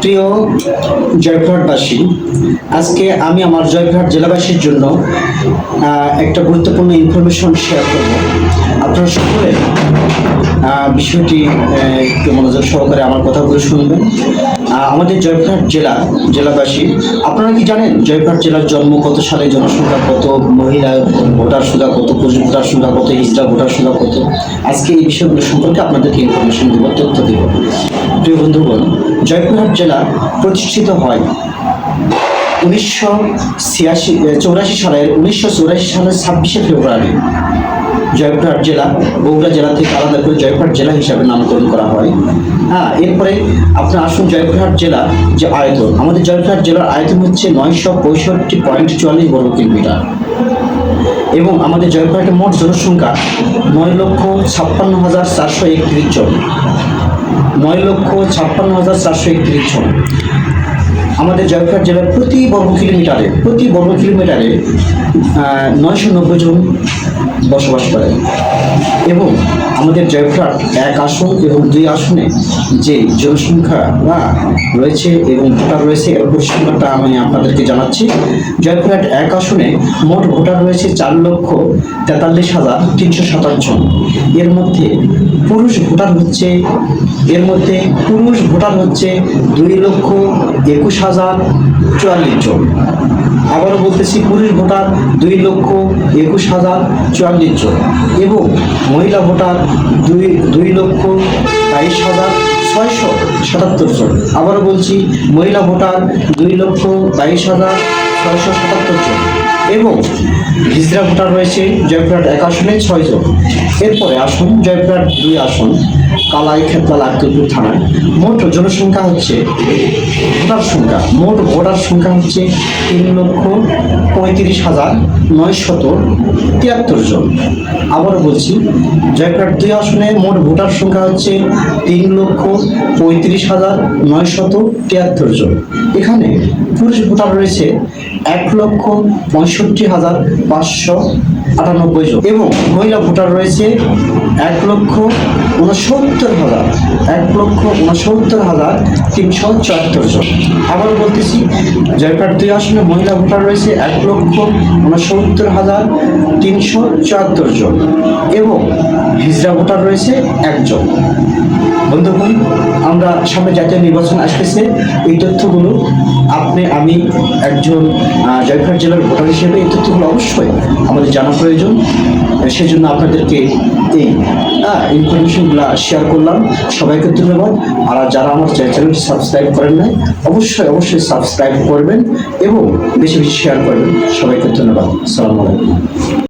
প্রিয় জয়পুরহাটবাসী, আজকে আমি আমার জয়পুরহাট জেলাবাসীর জন্য একটা গুরুত্বপূর্ণ ইনফরমেশন শেয়ার করব। আপনারা সকলে বিষয়টি একটু মনোযোগ সহকারে আমার কথাগুলো শুনবেন। আমাদের জয়পুরহাট জেলা, জেলাবাসী, আপনারা কি জানেন জয়পুরহাট জেলার জন্ম কত সালে, জনসংখ্যা কত, মহিলা ভোটার সংখ্যা কত পুরুষ ভোটার সংখ্যা কত, হিজড়া ভোটার সংখ্যা কত? আজকে এই বিষয়গুলো সম্পর্কে আপনাদেরকে ইনফরমেশন দেব, তথ্য দেব। প্রিয় বন্ধুগণ জয়পুরহাট জেলা প্রতিষ্ঠিত হয়। উনিশশো ছিয়াশি চৌরাশি সালের, উনিশশো চৌরাশি সালের ছাব্বিশে ফেব্রুয়ারি জয়পুরহাট জেলা, বগুড়া জেলা থেকে আলাদা করে জয়পুরহাট জেলা হিসাবে নামকরণ করা হয়। হ্যাঁ এরপরে আপনার আসুন জয়পুরহাট জেলা যে আয়তন। আমাদের জয়পুরহাট জেলার আয়তন হচ্ছে নয়শো পঁয়ষট্টি পয়েন্ট চুয়াল্লিশ বর্গ কিলোমিটার। এবং আমাদের জয়পুরহাটের মোট জনসংখ্যা নয় লক্ষ ছাপ্পান্ন হাজার চারশো একত্রিশ জন। নয় লক্ষ ছাপ্পান্ন হাজার চারশো একত্রিশ জন। আমাদের জয়পুরহাট জেলার প্রতি বর্গ কিলোমিটারে, প্রতি বর্গ কিলোমিটারে নয়শো নব্বই জন বসবাস করে এবং আমাদের জয়পুরহাট এক আসন এবং দুই আসনে যে জনসংখ্যা বা রয়েছে এবং ভোটার রয়েছে এর পরিসংখ্যানটা আমি আপনাদেরকে জানাচ্ছি। জয়পুরহাট এক আসনে মোট ভোটার রয়েছে চার লক্ষ তেতাল্লিশ হাজার তিনশো সাতাশ জন। এর মধ্যে পুরুষ ভোটার হচ্ছে, এর মধ্যে পুরুষ ভোটার হচ্ছে দুই লক্ষ একুশ হাজার চুয়াল্লিশ জন। আবারও বলতেছি পুরুষ ভোটার দুই লক্ষ একুশ হাজার চুয়াল্লিশ জন এবং মহিলা ভোটার দুই দুই লক্ষ বাইশ হাজার ছয়শো সাতাত্তর জন। আবারও বলছি, মহিলা ভোটার দুই লক্ষ বাইশ হাজার ছয়শো সাতাত্তর জন এবং হিজড়া ভোটার রয়েছে, জয়পুরহাট এক আসনে ছয়জন এরপরে আসন, জয়পুরহাট দুই আসন, কালাই খেতলা আক্কেলপুর থানায়। মোট জনসংখ্যা হচ্ছে, ভোটার সংখ্যা, মোট ভোটার সংখ্যা হচ্ছে তিন লক্ষ পঁয়ত্রিশ হাজার নয়শত তিয়াত্তর জন। আবার বলছি, জয়পুরহাট দুই আসনে মোট ভোটার সংখ্যা হচ্ছে তিন লক্ষ পঁয়ত্রিশ হাজার নয়শত তিয়াত্তর জন। এখানে পুরুষ ভোটার রয়েছে এক লক্ষ পঁয়ষট্টি হাজার পাঁচশো আটানব্বই জন। এবং মহিলা ভোটার রয়েছে এক লক্ষ উনসত্তর হাজার, এক লক্ষ উনসত্তর হাজার তিনশো চুয়াত্তর জন। আবার বলতেছি জয়পুরহাট দুই আসনে মহিলা ভোটার রয়েছে এক লক্ষ উনসত্তর হাজার তিনশো চুয়াত্তর জন এবং হিজড়া ভোটার রয়েছে একজন। বন্ধুগণ, আমরা সামনে জাতীয় নির্বাচন আসতেছে। এই তথ্যগুলো আপনি, আমি, একজন জয়পুরহাট জেলার ভোটার হিসেবে এই তথ্যগুলো অবশ্যই আমাদের জানা প্রয়োজন। সেজন্য আপনাদেরকে এই ইনফরমেশনগুলো শেয়ার করলাম। সবাইকে ধন্যবাদ। আর যারা আমার চ্যানেলটি সাবস্ক্রাইব করেন নাই, অবশ্যই অবশ্যই সাবস্ক্রাইব করবেন এবং বেশি বেশি শেয়ার করবেন। সবাইকে ধন্যবাদ। আসসালামু আলাইকুম।